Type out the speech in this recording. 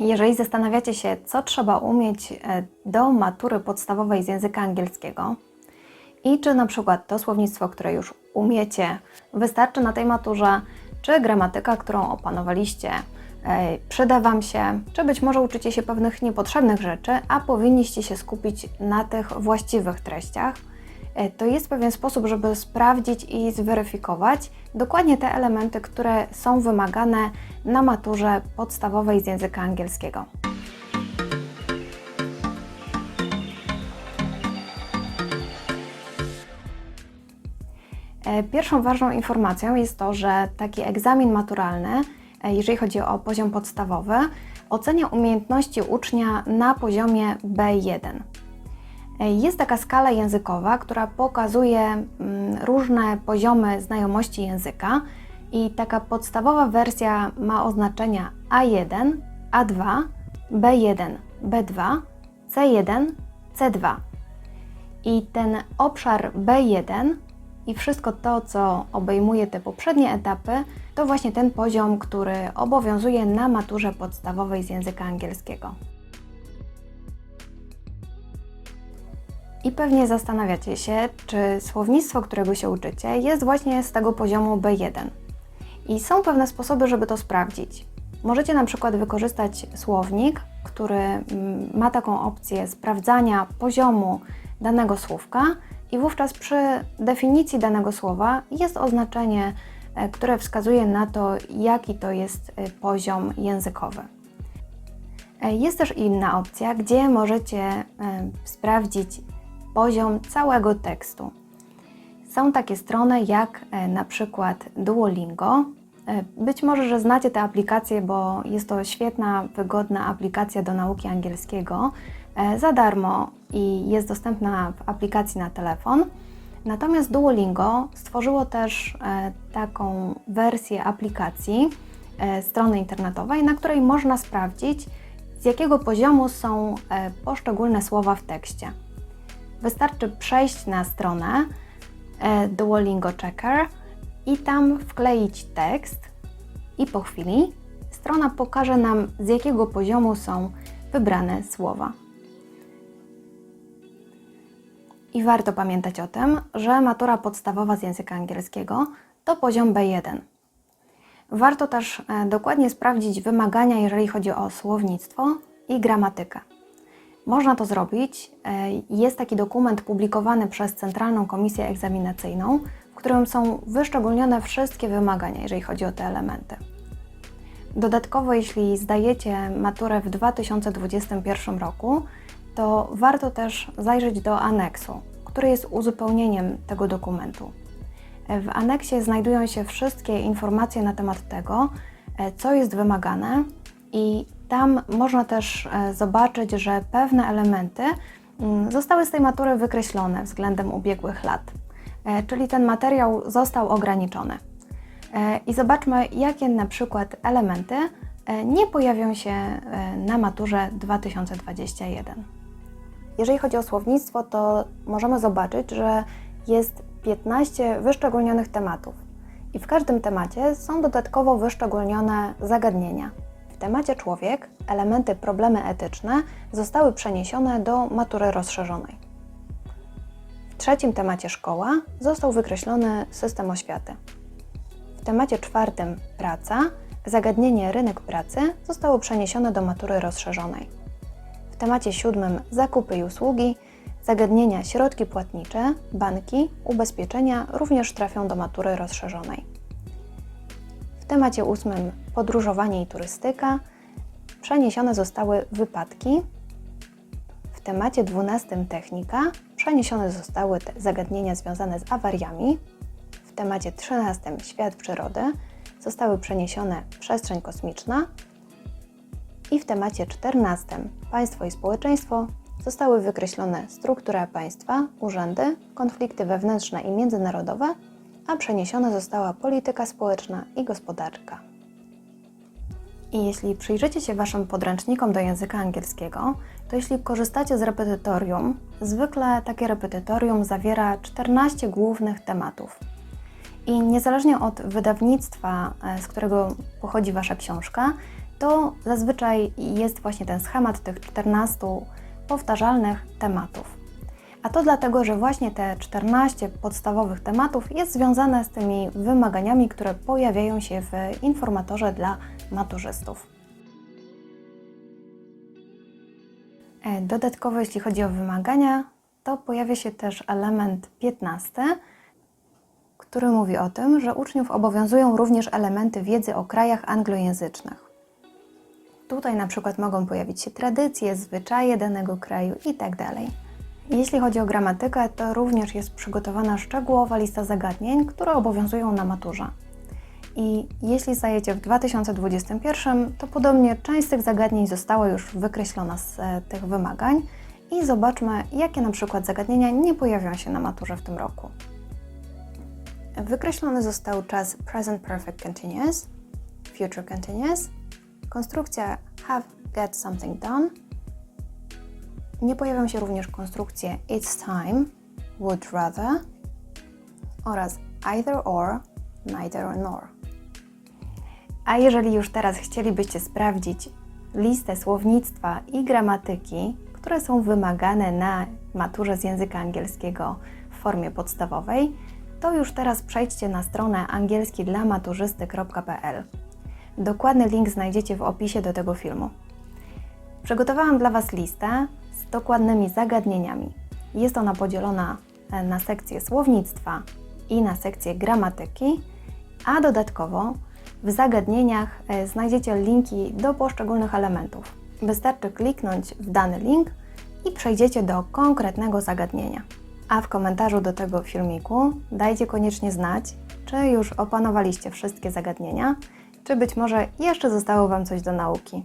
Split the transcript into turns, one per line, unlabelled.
Jeżeli zastanawiacie się, co trzeba umieć e, do matury podstawowej z języka angielskiego i czy na przykład to słownictwo, które już umiecie, wystarczy na tej maturze, czy gramatyka, którą opanowaliście, e, przyda Wam się, czy być może uczycie się pewnych niepotrzebnych rzeczy, a powinniście się skupić na tych właściwych treściach, to jest pewien sposób, żeby sprawdzić i zweryfikować dokładnie te elementy, które są wymagane na maturze podstawowej z języka angielskiego. E, Pierwszą ważną informacją jest to, że taki egzamin maturalny, e, jeżeli chodzi o poziom podstawowy, ocenia umiejętności ucznia na poziomie B1. Jest taka skala językowa, która pokazuje mm, różne poziomy znajomości języka i taka podstawowa wersja ma oznaczenia A1, A2, B1, B2, C1, C2. I ten obszar B1 i wszystko to, co obejmuje te poprzednie etapy, to właśnie ten poziom, który obowiązuje na maturze podstawowej z języka angielskiego. I pewnie zastanawiacie się, czy słownictwo, którego się uczycie, jest właśnie z tego poziomu B1. I są pewne sposoby, żeby to sprawdzić. Możecie na przykład wykorzystać słownik, który mm, ma taką opcję sprawdzania poziomu danego słówka, i wówczas przy definicji danego słowa jest oznaczenie, e, które wskazuje na to, jaki to jest e, poziom językowy. E, Jest też inna opcja, gdzie możecie sprawdzić poziom całego tekstu. Są takie strony jak e, na przykład Duolingo. E, Być może, że znacie tę aplikację, bo jest to świetna, wygodna aplikacja do nauki angielskiego e, za darmo i jest dostępna w aplikacji na telefon. Natomiast Duolingo stworzyło też taką wersję aplikacji strony internetowej, na której można sprawdzić, z jakiego poziomu są poszczególne słowa w tekście. Wystarczy przejść na stronę e, Duolingo Checker i tam wkleić tekst i po chwili strona pokaże nam z jakiego poziomu są wybrane słowa. I warto pamiętać o tym, że matura podstawowa z języka angielskiego to poziom B1. Warto też e, dokładnie sprawdzić wymagania, jeżeli chodzi o słownictwo i gramatykę. Można to zrobić. e, Jest taki dokument publikowany przez Centralną Komisję Egzaminacyjną, w którym są wyszczególnione wszystkie wymagania, jeżeli chodzi o te elementy. Dodatkowo, jeśli zdajecie maturę w 2021 roku, to warto też zajrzeć do aneksu, który jest uzupełnieniem tego dokumentu. W aneksie znajdują się wszystkie informacje na temat tego, e, co jest wymagane, i tam można też e, zobaczyć, że pewne elementy mm, zostały z tej matury wykreślone względem ubiegłych lat, E, czyli ten materiał został ograniczony. E, I zobaczmy, jakie na przykład elementy nie pojawią się na maturze 2021. Jeżeli chodzi o słownictwo, to możemy zobaczyć, że jest 15 wyszczególnionych tematów. I w każdym temacie są dodatkowo wyszczególnione zagadnienia. Temacie człowiek elementy problemy etyczne zostały przeniesione do matury rozszerzonej. W trzecim temacie szkoła został wykreślony system oświaty. W temacie czwartym praca zagadnienie rynek pracy zostało przeniesione do matury rozszerzonej. W temacie siódmym zakupy i usługi, zagadnienia środki płatnicze, banki, ubezpieczenia również trafią do matury rozszerzonej. W temacie ósmym podróżowanie i turystyka przeniesione zostały wypadki. W temacie dwunastym technika przeniesione zostały zagadnienia związane z awariami. W temacie trzynastym świat przyrody zostały przeniesione przestrzeń kosmiczna i w temacie 14 Państwo i społeczeństwo zostały wykreślone struktura państwa, urzędy, konflikty wewnętrzne i międzynarodowe, a przeniesiona została polityka społeczna i gospodarka. I jeśli przyjrzycie się Waszym podręcznikom do języka angielskiego, to jeśli korzystacie z repetytorium, zwykle takie repetytorium zawiera 14 głównych tematów. I niezależnie od wydawnictwa, e, z którego pochodzi Wasza książka, to zazwyczaj jest właśnie ten schemat tych 14 powtarzalnych tematów. A to dlatego, że właśnie te 14 podstawowych tematów jest związane z tymi wymaganiami, które pojawiają się w informatorze dla maturzystów. E, Dodatkowo, jeśli chodzi o wymagania, to pojawia się też element 15, który mówi o tym, że uczniów obowiązują również elementy wiedzy o krajach anglojęzycznych. Tutaj na przykład mogą pojawić się tradycje, zwyczaje danego kraju itd. Jeśli chodzi o gramatykę, to również jest przygotowana szczegółowa lista zagadnień, które obowiązują na maturze. I jeśli zajecie w 2021, to podobnie część z tych zagadnień została już wykreślona z e, tych wymagań i zobaczmy, jakie na przykład zagadnienia nie pojawią się na maturze w tym roku. Wykreślony został czas Present Perfect Continuous, Future Continuous, konstrukcja Have Get Something Done. Nie pojawią się również konstrukcje It's Time, Would Rather oraz Either or, Neither nor. A jeżeli już teraz chcielibyście sprawdzić listę słownictwa i gramatyki, które są wymagane na maturze z języka angielskiego w formie podstawowej, to już teraz przejdźcie na stronę angielskidlamaturzysty.pl. Dokładny link znajdziecie w opisie do tego filmu. Przygotowałam dla Was listę dokładnymi zagadnieniami. Jest ona podzielona e, na sekcję słownictwa i na sekcję gramatyki, a dodatkowo w zagadnieniach e, znajdziecie linki do poszczególnych elementów. Wystarczy kliknąć w dany link i przejdziecie do konkretnego zagadnienia. A w komentarzu do tego filmiku dajcie koniecznie znać, czy już opanowaliście wszystkie zagadnienia, czy być może jeszcze zostało Wam coś do nauki.